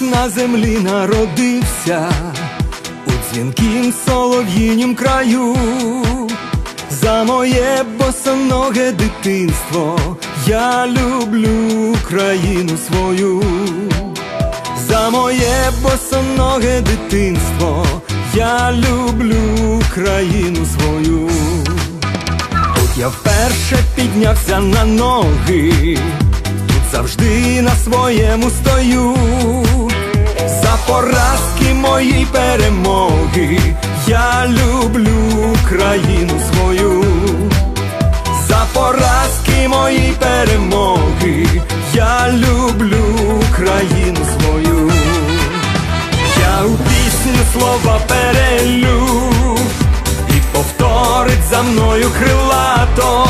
на землі народився у дзвінкім солов'їнім краю. За моє босоноге дитинство я люблю країну свою. За моє босоноге дитинство я люблю країну свою. Тут я вперше піднявся на ноги, завжди на своєму стою. За поразки мої перемоги я люблю країну свою. За поразки мої перемоги я люблю країну свою. Я у пісню слова перелю і повторить за мною крилато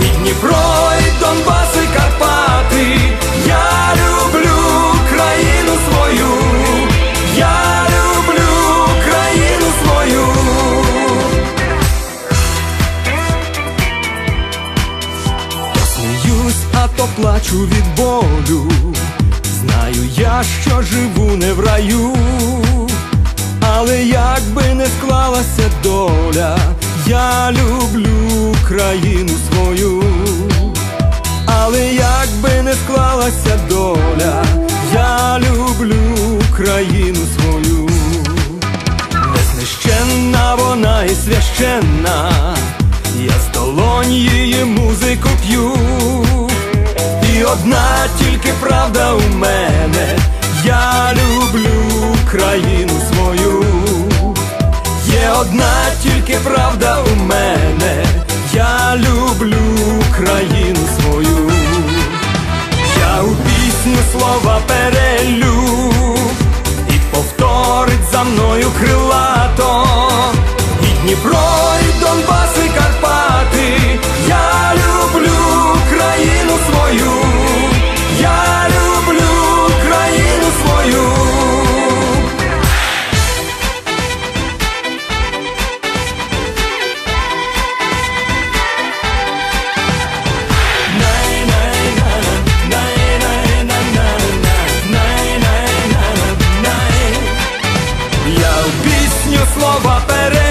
І Дніпро, то плачу від болю. Знаю я, що живу не в раю, але як би не склалася доля, я люблю країну свою, але як би не склалася доля, я люблю країну свою, незнищенна вона і священна, я з долонь її музику п'ю. Одна тільки правда у мене, я люблю країну свою. Є одна тільки правда у мене, я люблю країну свою. Я у пісню слова перелю і повторить за мною Дніпро, слова перед.